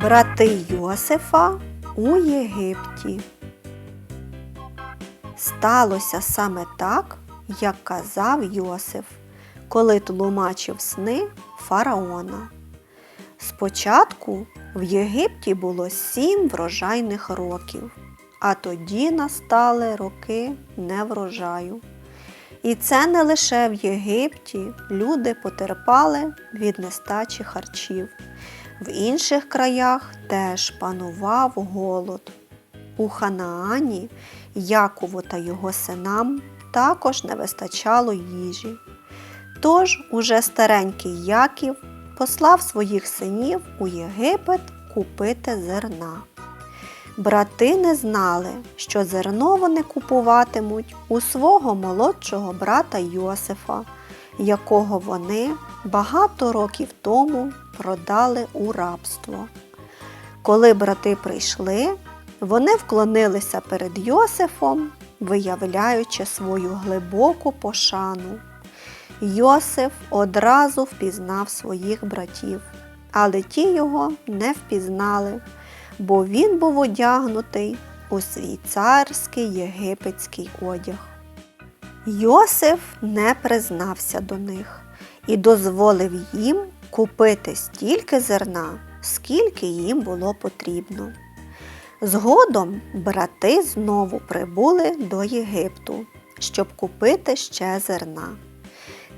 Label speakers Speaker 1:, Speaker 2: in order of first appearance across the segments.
Speaker 1: Брати Йосифа у Єгипті. Сталося саме так, як казав Йосиф, коли тлумачив сни фараона. Спочатку в Єгипті було сім врожайних років, а тоді настали роки неврожаю. І це не лише в Єгипті люди потерпали від нестачі харчів. В інших краях теж панував голод. У Ханаані Якову та його синам також не вистачало їжі. Тож уже старенький Яків послав своїх синів у Єгипет купити зерна. Брати не знали, що зерно вони купуватимуть у свого молодшого брата Йосифа, якого вони багато років тому продали у рабство. Коли брати прийшли, вони вклонилися перед Йосифом, виявляючи свою глибоку пошану. Йосиф одразу впізнав своїх братів, але ті його не впізнали, бо він був одягнутий у свій царський єгипетський одяг. Йосиф не признався до них і дозволив їм купити стільки зерна, скільки їм було потрібно. Згодом брати знову прибули до Єгипту, щоб купити ще зерна.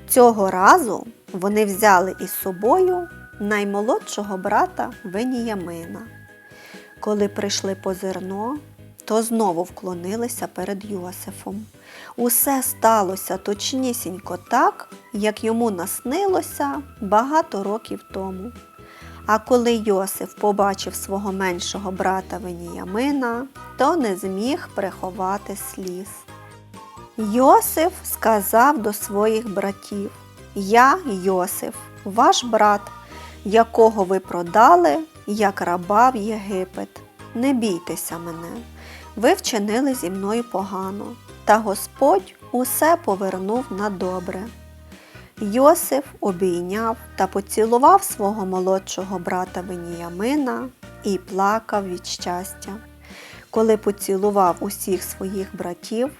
Speaker 1: Цього разу вони взяли із собою наймолодшого брата Веніямина. Коли прийшли по зерно, то знову вклонилися перед Йосифом. Усе сталося точнісінько так, як йому наснилося багато років тому. А коли Йосиф побачив свого меншого брата Веніямина, то не зміг приховати сліз. Йосиф сказав до своїх братів: Я Йосиф, ваш брат, якого ви продали, як раба в Єгипет. Не бійтеся мене, ви вчинили зі мною погано, та Господь усе повернув на добре. Йосиф обійняв та поцілував свого молодшого брата Веніямина і плакав від щастя. Коли поцілував усіх своїх братів,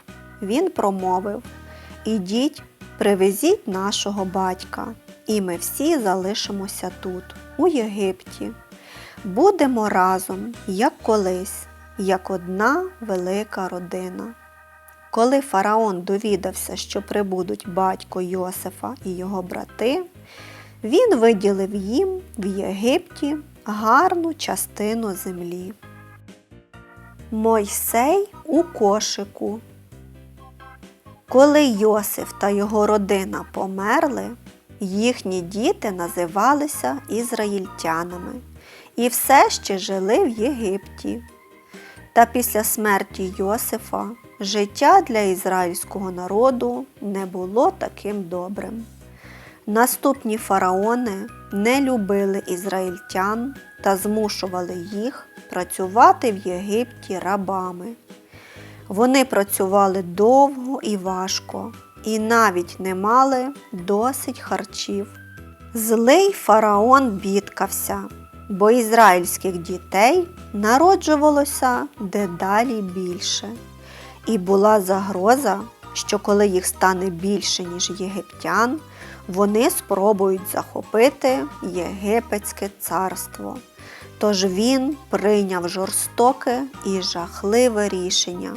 Speaker 1: він промовив Ідіть, привезіть нашого батька, і ми всі залишимося тут, у Єгипті. Будемо разом, як колись, як одна велика родина. Коли фараон довідався, що прибудуть батько Йосифа і його брати, він виділив їм в Єгипті гарну частину землі. Мойсей у кошику. Коли Йосиф та його родина померли, їхні діти називалися ізраїльтянами і все ще жили в Єгипті. Та після смерті Йосифа життя для ізраїльського народу не було таким добрим. Наступні фараони не любили ізраїльтян та змушували їх працювати в Єгипті рабами. Вони працювали довго і важко, і навіть не мали досить харчів. Злий фараон бідкався, бо ізраїльських дітей народжувалося дедалі більше. І була загроза, що коли їх стане більше, ніж єгиптян, вони спробують захопити Єгипетське царство. Тож він прийняв жорстоке і жахливе рішення.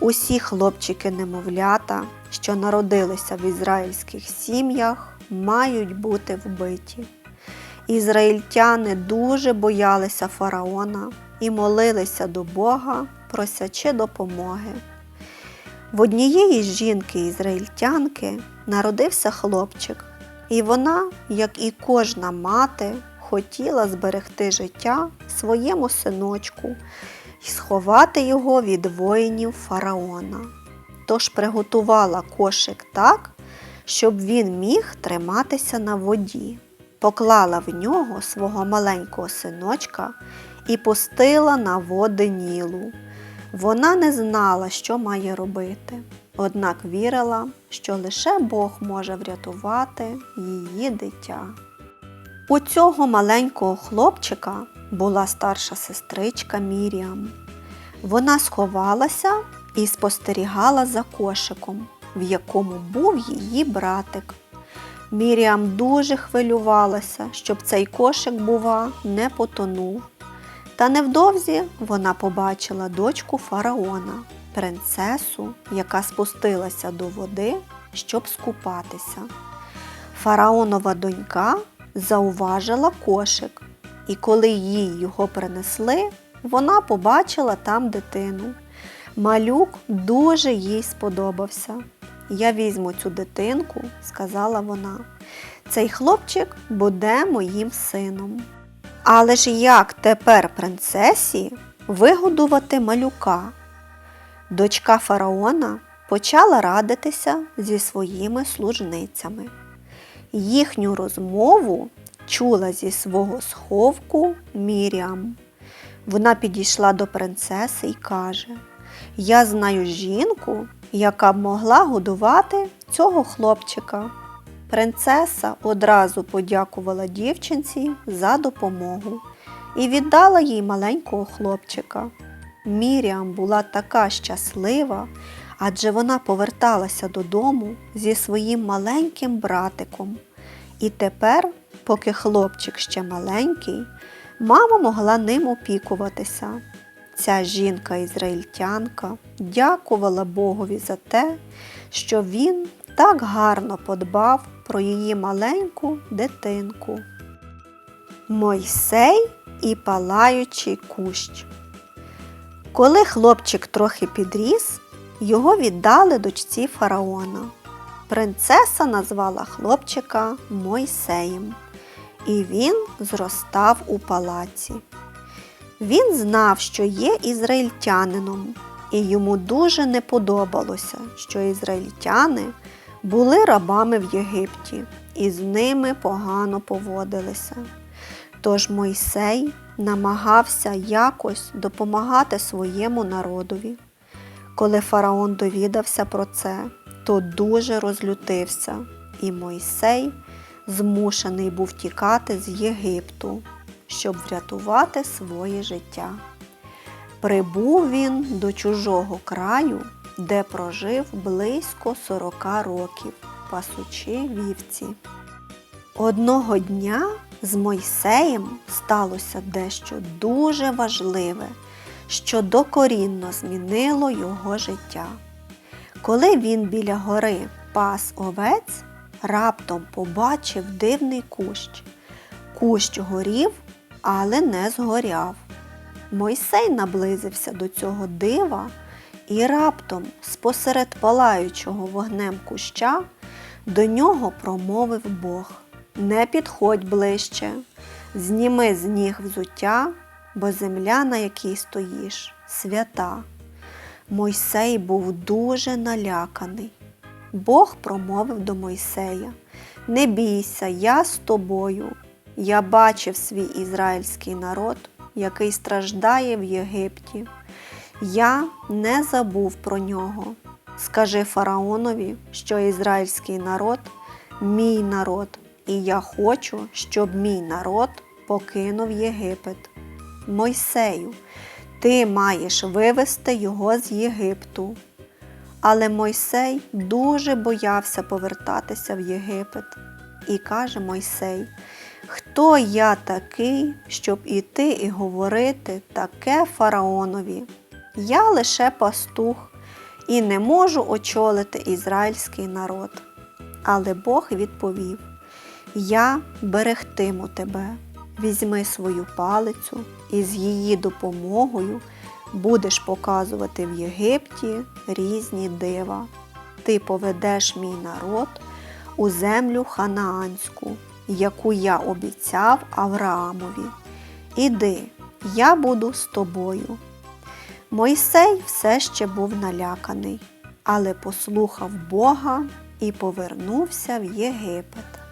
Speaker 1: Усі хлопчики-немовлята, що народилися в ізраїльських сім'ях, мають бути вбиті. Ізраїльтяни дуже боялися фараона і молилися до Бога, просячи допомоги. В однієї жінки-ізраїльтянки народився хлопчик, і вона, як і кожна мати, хотіла зберегти життя своєму синочку і сховати його від воїнів фараона. Тож приготувала кошик так, щоб він міг триматися на воді, поклала в нього свого маленького синочка і пустила на води Нілу. Вона не знала, що має робити, однак вірила, що лише Бог може врятувати її дитя. У цього маленького хлопчика була старша сестричка Міріам. Вона сховалася і спостерігала за кошиком, в якому був її братик. Міріам дуже хвилювалася, щоб цей кошик, бува, не потонув. Та невдовзі вона побачила дочку фараона, принцесу, яка спустилася до води, щоб скупатися. Фараонова донька зауважила кошик, і коли їй його принесли, вона побачила там дитину. Малюк дуже їй сподобався. Я візьму цю дитинку, сказала вона. Цей хлопчик буде моїм сином. Але ж як тепер принцесі вигодувати малюка? Дочка фараона почала радитися зі своїми служницями. Їхню розмову чула зі свого сховку Міріам. Вона підійшла до принцеси і каже: Я знаю жінку, яка б могла годувати цього хлопчика. Принцеса одразу подякувала дівчинці за допомогу і віддала їй маленького хлопчика. Міріам була така щаслива, адже вона поверталася додому зі своїм маленьким братиком. І тепер, поки хлопчик ще маленький, мама могла ним опікуватися. Ця жінка-ізраїльтянка дякувала Богові за те, що він так гарно подбав про її маленьку дитинку. Мойсей і палаючий кущ. Коли хлопчик трохи підріс, його віддали дочці фараона. Принцеса назвала хлопчика Мойсеєм, і він зростав у палаці. Він знав, що є ізраїльтянином, і йому дуже не подобалося, що ізраїльтяни були рабами в Єгипті і з ними погано поводилися. Тож Мойсей намагався якось допомагати своєму народові. Коли фараон довідався про це, то дуже розлютився, і Мойсей змушений був тікати з Єгипту, щоб врятувати своє життя. Прибув він до чужого краю, де прожив близько 40 років, пасучи вівці. Одного дня з Мойсеєм сталося дещо дуже важливе, що докорінно змінило його життя. Коли він біля гори пас овець, раптом побачив дивний кущ. Кущ горів, але не згоряв. Мойсей наблизився до цього дива і раптом, спосеред палаючого вогнем куща, до нього промовив Бог Не підходь ближче, зніми з ніг взуття, бо земля, на якій стоїш, свята. Мойсей був дуже наляканий. Бог промовив до Мойсея Не бійся, я з тобою. Я бачив свій ізраїльський народ, який страждає в Єгипті. Я не забув про нього. Скажи фараонові, що ізраїльський народ мій народ, і я хочу, щоб мій народ покинув Єгипет. Мойсею, ти маєш вивести його з Єгипту. Але Мойсей дуже боявся повертатися в Єгипет. І каже Мойсей, хто я такий, щоб іти і говорити таке фараонові? Я лише пастух і не можу очолити ізраїльський народ. Але Бог відповів: Я берегтиму тебе, візьми свою палицю і з її допомогою будеш показувати в Єгипті різні дива. Ти поведеш мій народ у землю ханаанську, яку я обіцяв Авраамові. Іди, я буду з тобою. Мойсей все ще був наляканий, але послухав Бога і повернувся в Єгипет.